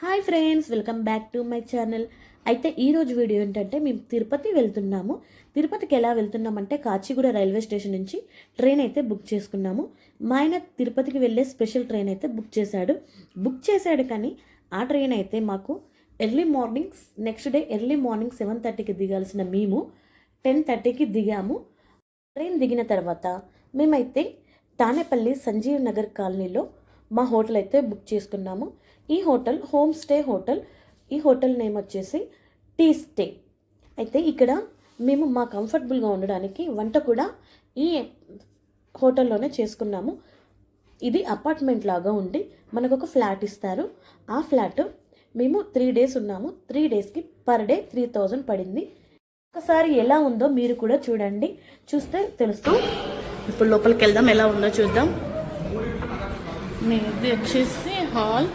Hi friends welcome back to my channel. అయితే ఈరోజు video ఏంటంటే మేము తిరుపతి వెళ్తున్నాము. తిరుపతికి ఎలా వెళ్తున్నామంటే కాచిగూడ రైల్వే స్టేషన్ నుంచి ట్రైన్ అయితే బుక్ చేసుకున్నాము. మా ఆయన తిరుపతికి వెళ్ళే స్పెషల్ ట్రైన్ అయితే బుక్ చేశాడు. బుక్ చేశాడు కానీ ఆ ట్రైన్ అయితే మాకు early morning next day early morning seven థర్టీకి దిగాల్సిన మేము. టెన్ థర్టీకి దిగాము. ట్రైన్ దిగిన తర్వాత మేమైతే తానేపల్లి సంజీవ్ నగర్ కాలనీలో మా హోటల్ అయితే బుక్ చేసుకున్నాము. ఈ హోటల్ హోమ్ స్టే హోటల్. ఈ హోటల్ నేమ్ వచ్చేసి టీ స్టే. అయితే ఇక్కడ మేము మా కంఫర్టబుల్గా ఉండడానికి వంట కూడా ఈ హోటల్లోనే చేసుకున్నాము. ఇది అపార్ట్మెంట్ లాగా ఉండి మనకు ఒక ఫ్లాట్ ఇస్తారు. ఆ ఫ్లాట్ మేము త్రీ డేస్ ఉన్నాము. త్రీ డేస్కి పర్ డే త్రీ థౌజండ్ పడింది. ఒకసారి ఎలా ఉందో మీరు కూడా చూడండి. చూస్తే తెలుస్తుంది ఇప్పుడు లోపలికి వెళ్దాం. ఎలా ఉందో చూద్దాం. ఇది వచ్చేసి హాల్.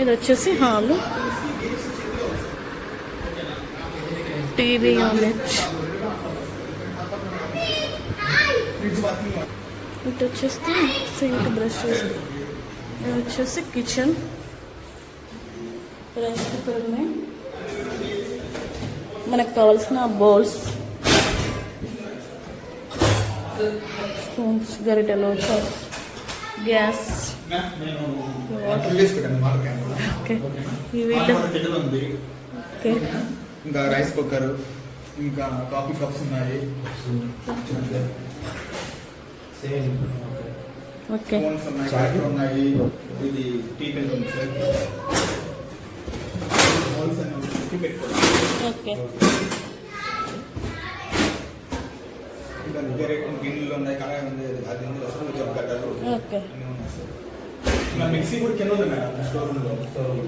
ఇది వచ్చేసి హాలు. టీవీ యూనిట్ ఇటు వచ్చేసి సింక్ బ్రష్ ఇది వచ్చేసి కిచెన్ రైస్ కుక్కర్ ఉన్నాయి మనకు కావాల్సిన బౌల్స్ స్పూన్స్ గరిటెలు గ్యాస్ ఇంకా రైస్ కుక్కర్ ఇంకా కాఫీ కప్స్ ఉన్నాయి. ఓకే. ఫోన్స్ ఉన్నాయి చార్జర్ ఉన్నాయి. ఇది టీ పెన్ ఉంది సార్. అన్ని పెట్టుకోవాలి ఓకే. ఇంకా వేరే గిన్నెలు ఉన్నాయి కడాయి ఉంది అది ఉంది ఓకే. అన్నీ ఉన్నాయి సార్. మిక్సీ కూడా కింద ఉంది మేడం స్టోర్ రూమ్లో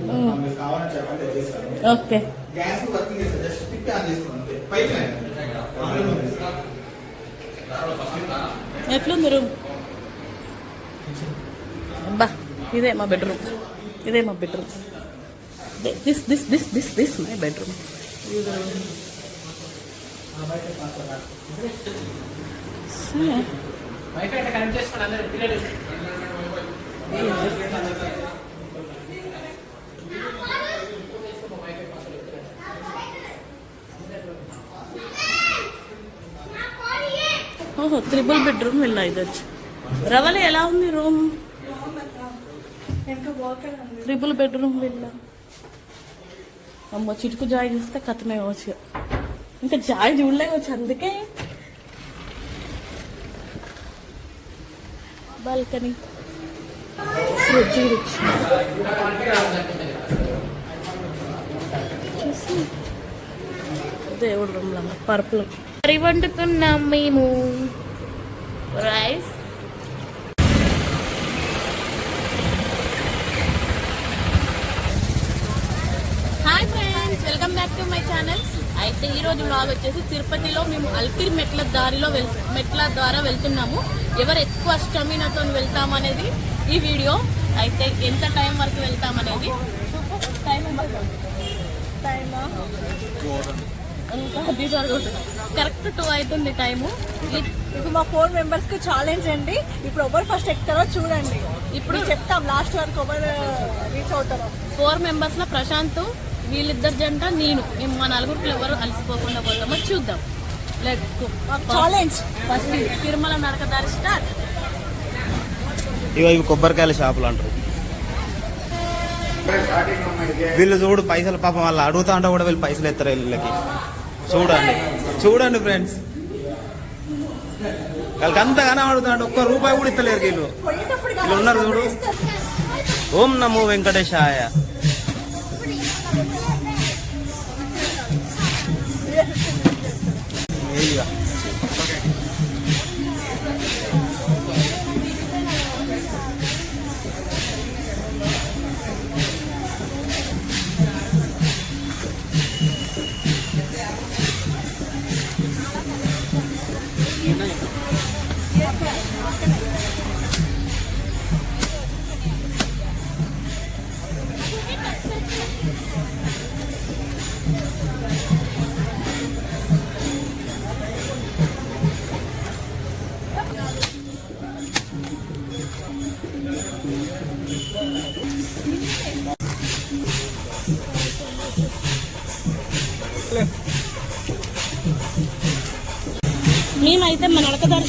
మ్మ్. మీరు కావాలని చెప్పండి చేస్తాను. ఓకే. గ్యాస్ వర్కింగ్ చేస్తారు జస్ట్ స్టిక్ ఆన్ చేసుకోండి అంతే. పైకి ఆన్లో ఉంది ఎట్లుంది రూమ్? అబ్బా ఇదే మా బెడ్రూమ్. ఇదే మా bedroom. This this this this this my bedroom. Wifi అంటే కనెక్ట్ చేసుకోండి అందరూ పిల్లలు ఓహో త్రిబుల్ బెడ్రూమ్ వెళ్ళా ఇది వచ్చి. రవలి ఎలా ఉంది రూమ్? త్రిబుల్ బెడ్రూమ్ వెళ్ళా. అమ్మ చిటుకు జాయ్ చూస్తే కథమే వచ్చు. ఇంకా జాయ్ చూడలేవచ్చు అందుకే. బాల్కనీ. ఫ్రిడ్జ్ చూసి దేవుడు రూమ్లో పర్పుల్ కర్రీ వండుతున్నాం మేము. Rice. Hi friends welcome back to my channel. అయితే ఈ రోజు వచ్చేసి తిరుపతిలో మేము అల్కిర్ మెట్ల దారిలో వెల్ మెట్ల ద్వారా వెళ్తున్నాము. ఎవరు ఎక్కువ స్టమినాతో వెళ్తామనేది ఈ వీడియో అయితే ఎంత టైం వరకు వెళ్తామనేది టైం టైమా? కరెక్ట్ టూ అవుతుంది టైము. ఇప్పుడు మా ఫోర్ మెంబర్స్కి ఛాలెంజ్ అండి. ఇప్పుడు ఎవరు ఫస్ట్ ఎక్కుతారో చూడండి. ఇప్పుడు చెప్తాం లాస్ట్ వరకు ఎవరు రీచ్ అవుతారో. ఫోర్ మెంబర్స్లో ప్రశాంత్ వీళ్ళిద్దరు జంట నేను. మేము మా నలుగురికి ఎవరు అలసిపోకుండా పోతామో చూద్దాం. ఛాలెంజ్ ఫస్ట్ తిరుమల నరకదారి స్టార్ట్ ఇగో ఇవి కొబ్బరికాయల షాపులు అంటారు. వీళ్ళు చూడు పైసలు పాపం వాళ్ళు అడుగుతా అంటే కూడా వీళ్ళు పైసలు ఎత్తారు వీళ్ళకి. చూడండి. చూడండి ఫ్రెండ్స్. వాళ్ళకి అంతగానే అడుగుతాడు ఒక్క రూపాయి కూడా ఇస్తలేరు వీళ్ళు. వీళ్ళు ఉన్నారు చూడు. ఓం నమో వెంకటేశాయ. 你那有啥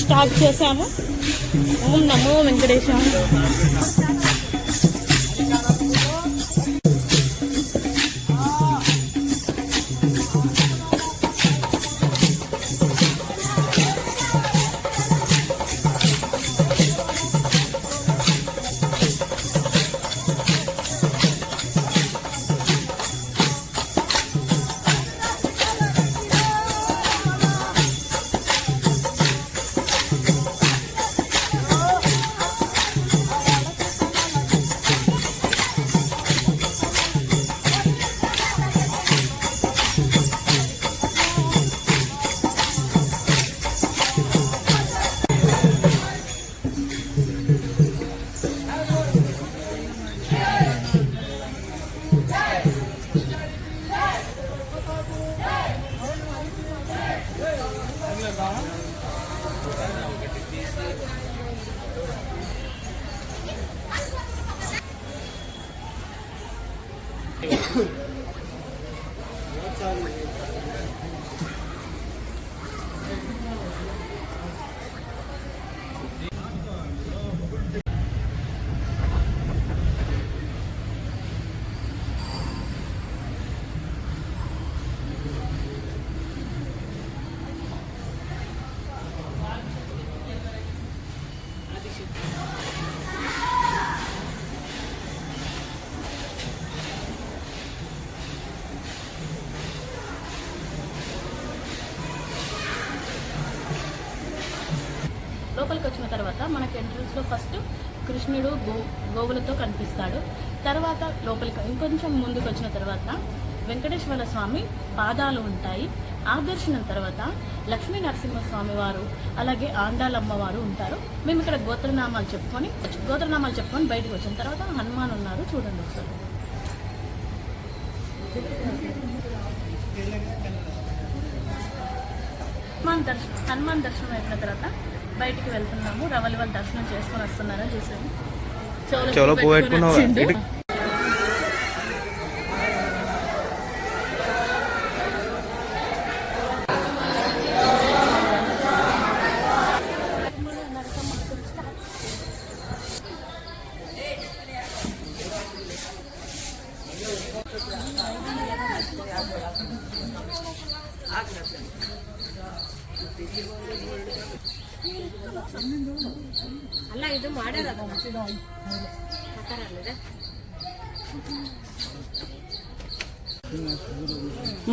స్టార్ట్ చేశాము. ఓం నమో వెంకటేశం మనకి ఎంట్రన్స్లో ఫస్ట్ కృష్ణుడు గో గోవులతో కనిపిస్తాడు. తర్వాత లోపలికి ఇంకొంచెం ముందుకు వచ్చిన తర్వాత వెంకటేశ్వర స్వామి పాదాలు ఉంటాయి. ఆ దర్శనం తర్వాత లక్ష్మీ నరసింహస్వామి వారు అలాగే ఆండాలమ్మ వారు ఉంటారు. మేము ఇక్కడ గోత్రనామాలు చెప్పుకొని గోత్రనామాలు చెప్పుకొని బయటకు వచ్చిన తర్వాత హనుమాన్ ఉన్నారు. చూడండి ఒకసారి. హనుమాన్ దర్శనం హనుమాన్ దర్శనం అయిన తర్వాత బయటికి వెళ్తున్నాము. రవలి వాళ్ళు దర్శనం చేసుకొని వస్తున్నారని చూసాము. చెవులో పువ్వు పెట్టుకున్నావు వచ్చిండు. ఇటు-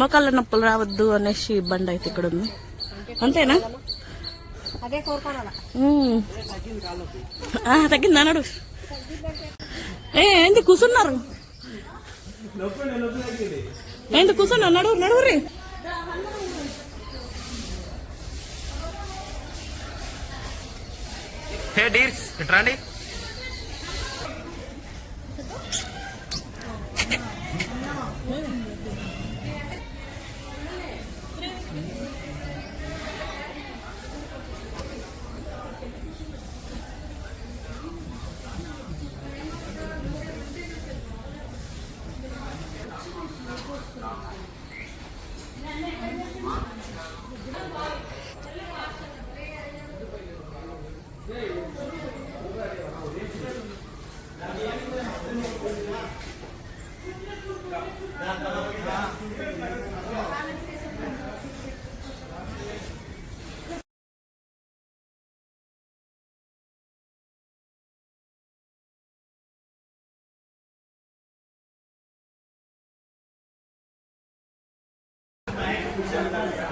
మోకాళ్ళ నొప్పులు రావద్దు అనేసి బండి అయితే ఇక్కడ ఉంది. అంతేనా? తగ్గింది అన్నాడు ఏ ఏంది కూర్చున్నారు? ఏంది కూర్చొని అన్నాడు నడువురి హే డీర్స్ ఇటు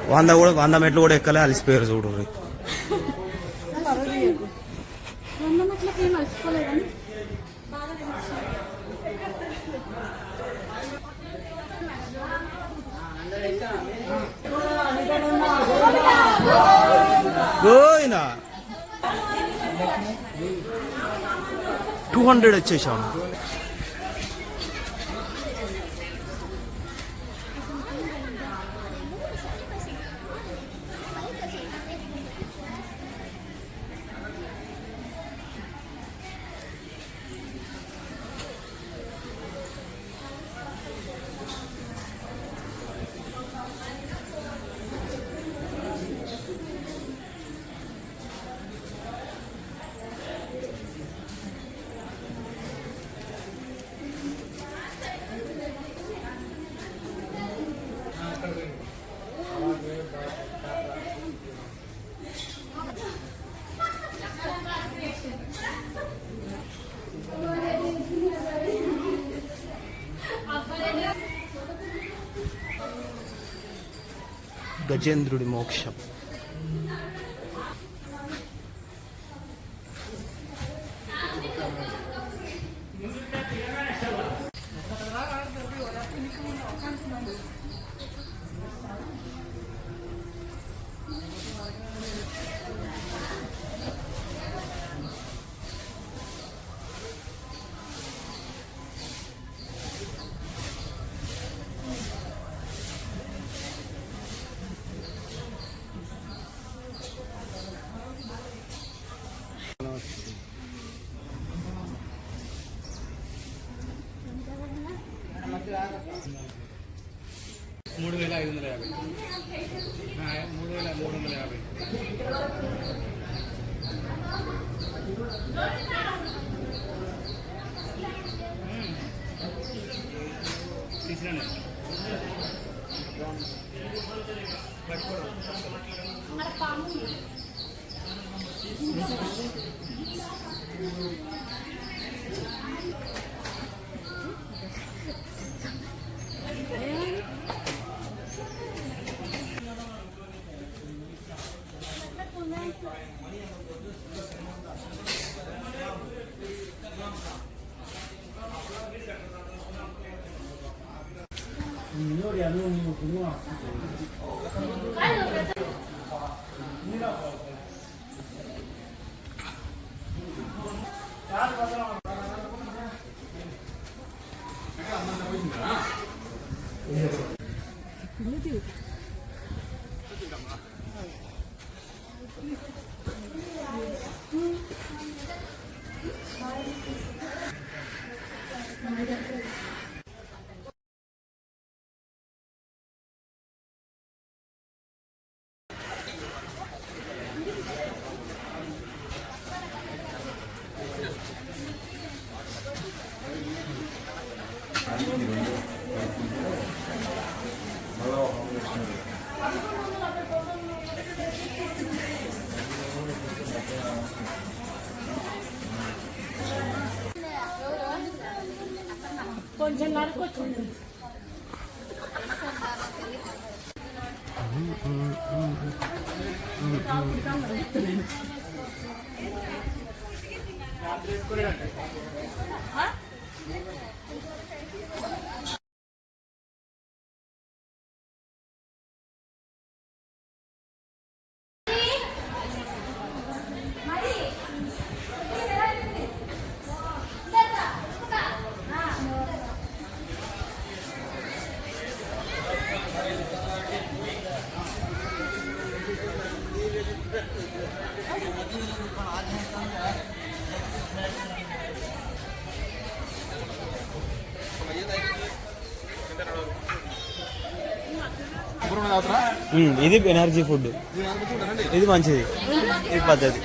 వంద కూడా వంద మెట్లు కూడా ఎక్కలే అలిసిపోయారు చూడు పోయినా టూ హండ్రెడ్ వచ్చేసాను గజేంద్రుడి మోక్షం. మూడు వేల ఐదు వందల యాభై ఆ, మూడు వేల మూడు వందల యాభై 안녕하십니 까, 부 모. ఇది ఎనర్జీ ఫుడ్. ఇది మంచిది. ఈ పద్ధతి.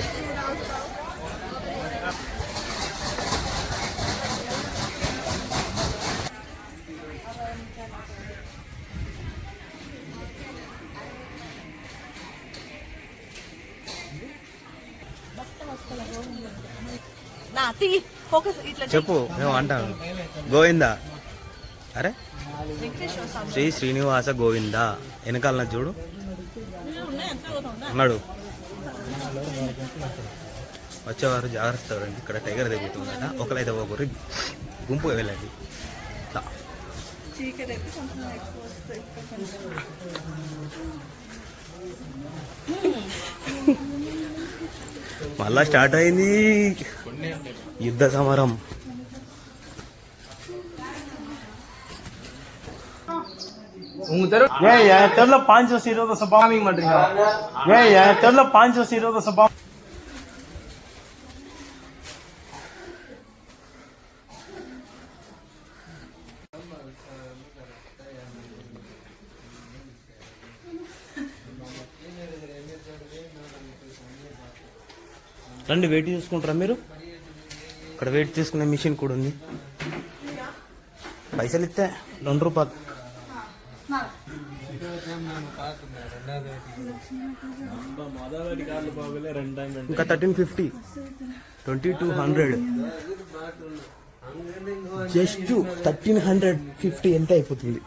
చెప్పు మేము అంటాను గోవిందా? శ్రీ శ్రీనివాస గోవింద. వెనకాలన్నా చూడు. అన్నాడు ఉన్నాడు వచ్చేవారు జాగ్రత్త రండి. ఇక్కడ టైగర్ దిగుతుందట ఒకరైతే ఒకరు గుంపుగా వెళ్ళండి. మళ్ళా స్టార్ట్ అయింది. యుద్ధ సమరం. உங்க தெரு ஏய் என் தெருல பாஞ்சு வருஷம் இருபது வருஷம் பாம்பிங் பண்றீங்களா ஏய் என் தெருல பாஞ்சு வருஷம் இருபது வருஷம் பாம்பு రండి వెయిట్ చూసుకుంటారా మీరు ఇక్కడ వెయిట్ చేసుకునే మిషన్ కూడా ఉంది పైసలు ఇస్తే రెండు రూపాయలు ఇంకా thirteen fifty. Twenty two hundred. Just thirteen hundred fifty ఎంత అయిపోతుంది?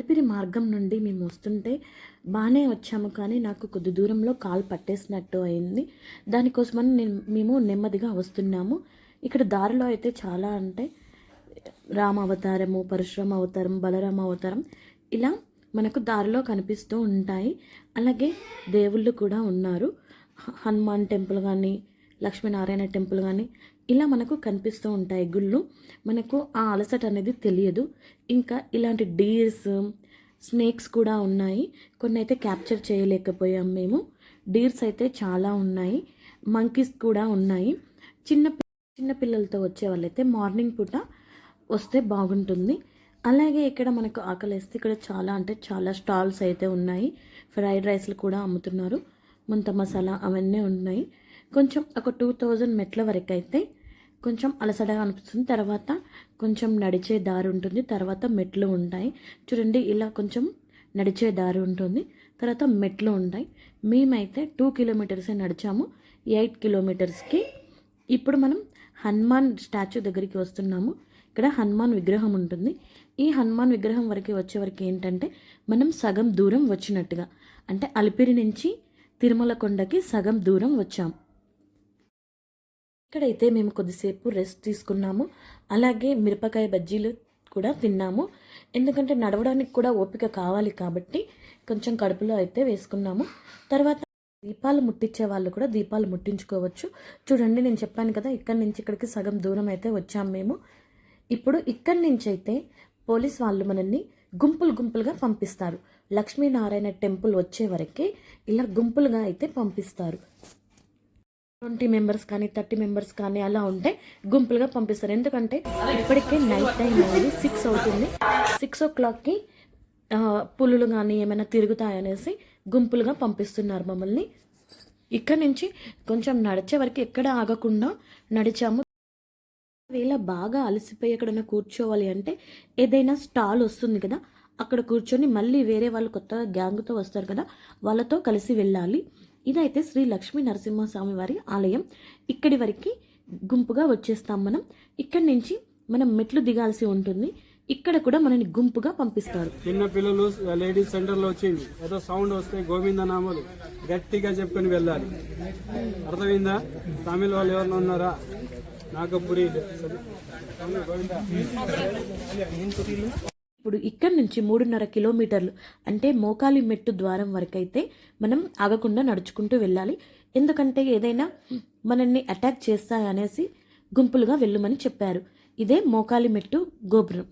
అలిపిరి మార్గం నుండి మేము వస్తుంటే బాగానే వచ్చాము కానీ నాకు కొద్ది దూరంలో కాలు పట్టేసినట్టు అయింది. దానికోసమని నేను మేము నెమ్మదిగా వస్తున్నాము. ఇక్కడ దారిలో అయితే చాలా అంటే రామ అవతారము పరశురామ అవతారం బలరామ అవతారం ఇలా మనకు దారిలో కనిపిస్తూ ఉంటాయి. అలాగే దేవుళ్ళు కూడా ఉన్నారు. హ- హనుమాన్ టెంపుల్ కానీ లక్ష్మీనారాయణ టెంపుల్ కానీ ఇలా మనకు కనిపిస్తూ ఉంటాయి గుళ్ళు. మనకు ఆ అలసట అనేది తెలియదు. ఇంకా ఇలాంటి డీర్స్ స్నేక్స్ కూడా ఉన్నాయి. కొన్ని అయితే క్యాప్చర్ చేయలేకపోయాం మేము. డీర్స్ అయితే చాలా ఉన్నాయి. మంకీస్ కూడా ఉన్నాయి. చిన్న చిన్న పిల్లలతో వచ్చే వాళ్ళైతే మార్నింగ్ పూట వస్తే బాగుంటుంది. అలాగే ఇక్కడ మనకు ఆకలిస్తే ఇక్కడ చాలా అంటే చాలా స్టాల్స్ అయితే ఉన్నాయి. ఫ్రైడ్ రైస్లు కూడా అమ్ముతున్నారు. ముంత మసాలా అవన్నీ ఉన్నాయి. కొంచెం ఒక టూ థౌజండ్ మెట్ల వరకు అయితే కొంచెం అలసటగా అనిపిస్తుంది. తర్వాత కొంచెం నడిచే దారి ఉంటుంది. తర్వాత మెట్లు ఉంటాయి. చూడండి ఇలా కొంచెం నడిచే దారి ఉంటుంది. తర్వాత మెట్లు ఉంటాయి. మేమైతే టూ కిలోమీటర్సే నడిచాము. ఎయిట్ కిలోమీటర్స్కి ఇప్పుడు మనం హనుమాన్ స్టాచ్యూ దగ్గరికి వస్తున్నాము. ఇక్కడ హనుమాన్ విగ్రహం ఉంటుంది. ఈ హనుమాన్ విగ్రహం వరకు వచ్చే వరకు ఏంటంటే మనం సగం దూరం వచ్చినట్టుగా అంటే అలిపిరి నుంచి తిరుమల కొండకి సగం దూరం వచ్చాం. ఇక్కడైతే మేము కొద్దిసేపు రెస్ట్ తీసుకున్నాము. అలాగే మిరపకాయ బజ్జీలు కూడా తిన్నాము. ఎందుకంటే నడవడానికి కూడా ఓపిక కావాలి కాబట్టి కొంచెం కడుపులో అయితే వేసుకున్నాము. తర్వాత దీపాలు ముట్టించే వాళ్ళు కూడా దీపాలు ముట్టించుకోవచ్చు. చూడండి నేను చెప్పాను కదా ఇక్కడి నుంచి ఇక్కడికి సగం దూరం అయితే వచ్చాం మేము. ఇప్పుడు ఇక్కడి నుంచి అయితే పోలీస్ వాళ్ళు మనల్ని గుంపులు గుంపులుగా పంపిస్తారు. లక్ష్మీనారాయణ టెంపుల్ వచ్చే వరకే ఇలా గుంపులుగా అయితే పంపిస్తారు. ట్వంటీ మెంబర్స్ కానీ థర్టీ మెంబర్స్ కానీ అలా ఉంటే గుంపులుగా పంపిస్తారు. ఎందుకంటే ఇప్పటికే నైట్ టైం అనేది సిక్స్ అవుతుంది. సిక్స్ ఓ క్లాక్కి పులులు కానీ ఏమైనా తిరుగుతాయనేసి గుంపులుగా పంపిస్తున్నారు మమ్మల్ని. ఇక్కడి నుంచి కొంచెం నడిచే వరకు ఎక్కడ ఆగకుండా నడిచాము. ఒకవేళ బాగా అలసిపోయి ఎక్కడైనా కూర్చోవాలి అంటే ఏదైనా స్టాల్ వస్తుంది కదా అక్కడ కూర్చొని మళ్ళీ వేరే వాళ్ళు కొత్త గ్యాంగ్తో వస్తారు కదా వాళ్ళతో కలిసి వెళ్ళాలి. ఇదైతే శ్రీ లక్ష్మీ నరసింహస్వామి వారి ఆలయం. ఇక్కడి వరకు గుంపుగా వచ్చేస్తాం మనం. ఇక్కడి నుంచి మనం మెట్లు దిగాల్సి ఉంటుంది. ఇక్కడ కూడా మనని గుంపుగా పంపిస్తారు. చిన్న పిల్లలు లేడీస్ సెంటర్లో వచ్చింది. ఏదో సౌండ్ వస్తే గోవింద నామాలు గట్టిగా చెప్పుకొని వెళ్ళాలి. అర్థమైందా? తమిళ వాళ్ళు ఎవరిన ఉన్నారా? నాగపురి. ఇప్పుడు ఇక్కడ నుంచి మూడున్నర కిలోమీటర్లు అంటే మోకాలి మెట్టు ద్వారం వరకైతే మనం ఆగకుండా నడుచుకుంటూ వెళ్ళాలి. ఎందుకంటే ఏదైనా మనల్ని అటాక్ చేస్తాయనేసి గుంపులుగా వెళ్ళమని చెప్పారు. ఇదే మోకాలి మెట్టు గోపురం.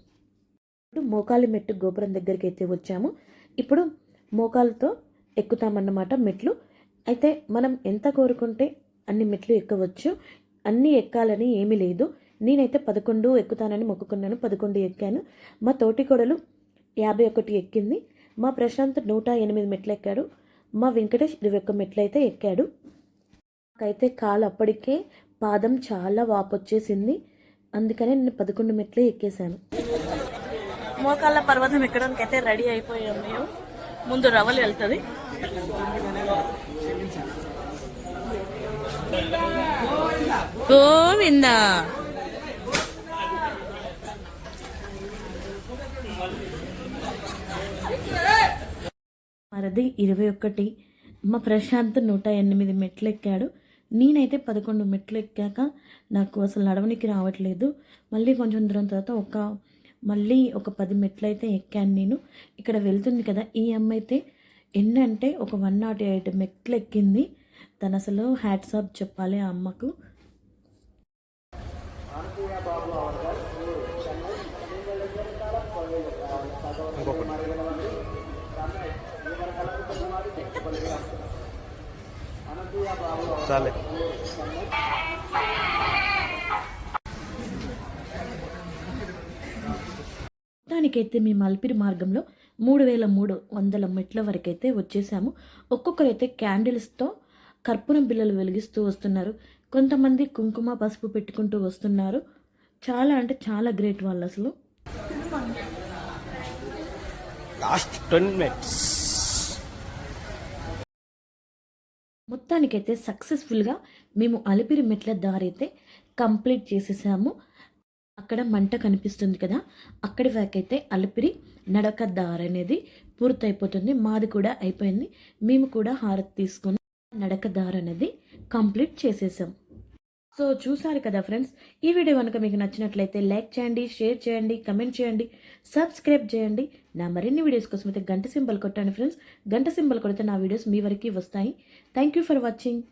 ఇప్పుడు మోకాలి మెట్టు గోపురం దగ్గరికి అయితే వచ్చాము. ఇప్పుడు మోకాలతో ఎక్కుతామన్నమాట మెట్లు. అయితే మనం ఎంత కోరుకుంటే అన్ని మెట్లు ఎక్కవచ్చు. అన్నీ ఎక్కాలని ఏమీ లేదు. నేనైతే పదకొండు ఎక్కుతానని మొక్కుకున్నాను పదకొండు ఎక్కాను. మా తోటి కొడలు యాభై ఒకటి ఎక్కింది. మా ప్రశాంత్ నూట ఎనిమిది మెట్లు ఎక్కాడు. మా వెంకటేష్ ఇరవై ఒక్క మెట్లు అయితే ఎక్కాడు. నాకైతే కాలు అప్పటికే పాదం చాలా వాపొచ్చేసింది. అందుకనే నేను పదకొండు మెట్లే ఎక్కేశాను. మోకాళ్ళ పర్వతం ఎక్కడానికి అయితే రెడీ అయిపోయాం మేము ముందు రవలు వెళ్తుంది. గోవిందా! మరది ఇరవై ఒకటి మా ప్రశాంత్ నూట ఎనిమిది మెట్లు ఎక్కాడు నేనైతే పదకొండు మెట్లు ఎక్కాక నాకు అసలు నడవనికి రావట్లేదు. మళ్ళీ కొంచెం దూరం తర్వాత ఒక మళ్ళీ ఒక పది మెట్లు అయితే ఎక్కాను నేను. ఇక్కడ వెళ్తుంది కదా ఈ అమ్మ అయితే ఎన్ని అంటే ఒక వన్ నాట్ ఎయిట్ మెట్లు ఎక్కింది తను అసలు హ్యాట్స్ ఆఫ్ చెప్పాలి ఆ అమ్మకు. చాలే. దానికైతే మేము అల్పిరి మార్గంలో మూడు వేల మూడు వందల మెట్ల వరకైతే వచ్చేసాము. ఒక్కొక్కరైతే క్యాండిల్స్తో కర్పూరం బిళ్ళలు వెలిగిస్తూ వస్తున్నారు. కొంతమంది కుంకుమ పసుపు పెట్టుకుంటూ వస్తున్నారు. చాలా అంటే చాలా గ్రేట్ వాళ్ళు అసలు లాస్ట్ ట్వంటీ మినిట్స్ మొత్తానికైతే సక్సెస్ఫుల్గా మేము అలిపిరి మెట్ల దారి అయితే కంప్లీట్ చేసేసాము. అక్కడ మంట కనిపిస్తుంది కదా అక్కడి వరకైతే అలిపిరి నడక దారి అనేది పూర్తయిపోతుంది. మాది కూడా అయిపోయింది. మేము కూడా హారతి తీసుకొని నడక దారి అనేది కంప్లీట్ చేసేసాం. సో చూసారు కదా ఫ్రెండ్స్ ఈ వీడియో కనుక మీకు నచ్చినట్లయితే లైక్ చేయండి షేర్ చేయండి కమెంట్ చేయండి సబ్స్క్రైబ్ చేయండి. నా మరిన్ని వీడియోస్ కోసం అయితే గంట సింబల్ కొట్టండి ఫ్రెండ్స్. గంట సింబల్ కొడితే నా వీడియోస్ మీ వరకు వస్తాయి. Thank you for watching